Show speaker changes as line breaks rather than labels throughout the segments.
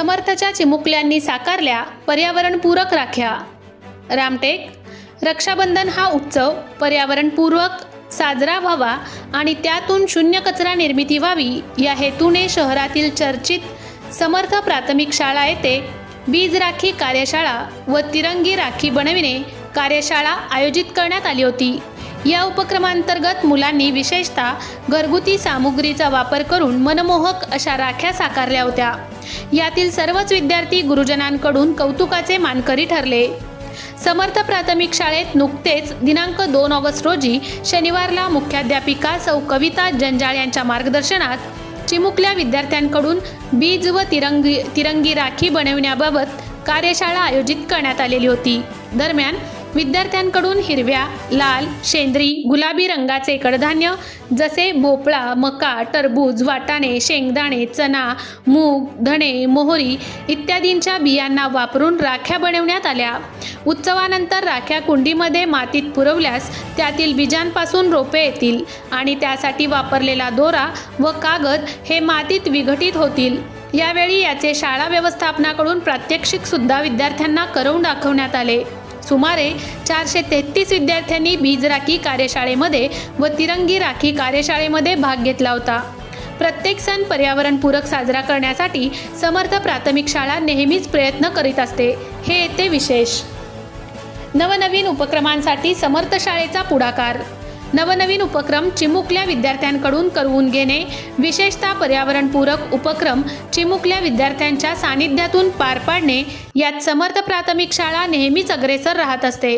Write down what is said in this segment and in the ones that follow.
समर्थच्या चिमुकल्यांनी साकारल्या पर्यावरणपूरक राख्या. रामटेक रक्षाबंधन हा उत्सव पर्यावरणपूर्वक साजरा व्हावा आणि त्यातून शून्य कचरा निर्मिती व्हावी या हेतूने शहरातील चर्चित समर्थ प्राथमिक शाळा येथे बीज राखी कार्यशाळा व तिरंगी राखी बनविणे कार्यशाळा आयोजित करण्यात आली होती. या उपक्रमांतर्गत मुलांनी विशेषतः घरगुती सामुग्रीचा वापर करून मनमोहक अशा राख्या साकारल्या होत्या. यातील सर्वच विद्यार्थी गुरुजनांकडून कौतुकाचे मानकरी ठरले. समर्थ प्राथमिक शाळेत नुकतेच दिनांक दोन ऑगस्ट रोजी शनिवारला मुख्याध्यापिका सौ कविता जंजाळ यांच्या मार्गदर्शनात चिमुकल्या विद्यार्थ्यांकडून बीज व तिरंगी तिरंगी राखी बनविण्याबाबत कार्यशाळा आयोजित करण्यात आलेली होती. दरम्यान विद्यार्थ्यांकडून हिरव्या लाल शेंद्री गुलाबी रंगाचे कडधान्य जसे भोपळा मका टरबूज वाटाणे शेंगदाणे चना मूग धणे मोहरी इत्यादींच्या बियांना वापरून राख्या बनवण्यात आल्या. उत्सवानंतर राख्या कुंडीमध्ये मातीत पुरवल्यास त्यातील बीजांपासून रोपे येतील आणि त्यासाठी वापरलेला दोरा व कागद हे मातीत विघटित होतील. यावेळी याचे शाळा व्यवस्थापनाकडून प्रात्यक्षिक सुद्धा विद्यार्थ्यांना करून दाखवण्यात आले. सुमारे चारशे तेहतीस विद्यार्थ्यांनी बीज राखी कार्यशाळेमध्ये व तिरंगी राखी कार्यशाळेमध्ये भाग घेतला होता. प्रत्येक सण पर्यावरणपूरक साजरा करण्यासाठी समर्थ प्राथमिक शाळा नेहमीच प्रयत्न करीत असते. हे येते विशेष. नवनवीन उपक्रमांसाठी समर्थ शाळेचा पुढाकार. नवनवीन उपक्रम चिमुकल्या विद्यार्थ्यांकडून करवून घेणे विशेषतः पर्यावरणपूरक उपक्रम चिमुकल्या विद्यार्थ्यांच्या सानिध्यातून पार पाडणे यात समर्थ प्राथमिक शाळा नेहमीच अग्रेसर राहत असते.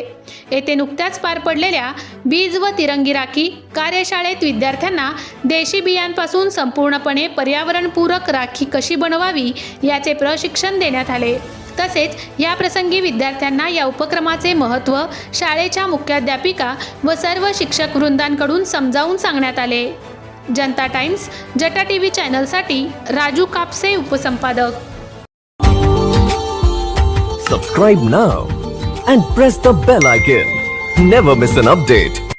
येथे नुकत्याच पार पडलेल्या बीज व तिरंगी राखी कार्यशाळेत विद्यार्थ्यांना देशी बियांपासून संपूर्णपणे पर्यावरणपूरक राखी कशी बनवावी याचे प्रशिक्षण देण्यात आले. तसेच या प्रसंगी विद्यार्थ्यांना या उपक्रमाचे महत्त्व शाळेच्या मुख्याध्यापिका व सर्व शिक्षक वृंदांकडून समजावून सांगण्यात आले. जनता टाइम्स जटा टी व्ही चॅनलसाठी Raju Kapse उपसंपादक.
Subscribe now and press the bell icon never miss an update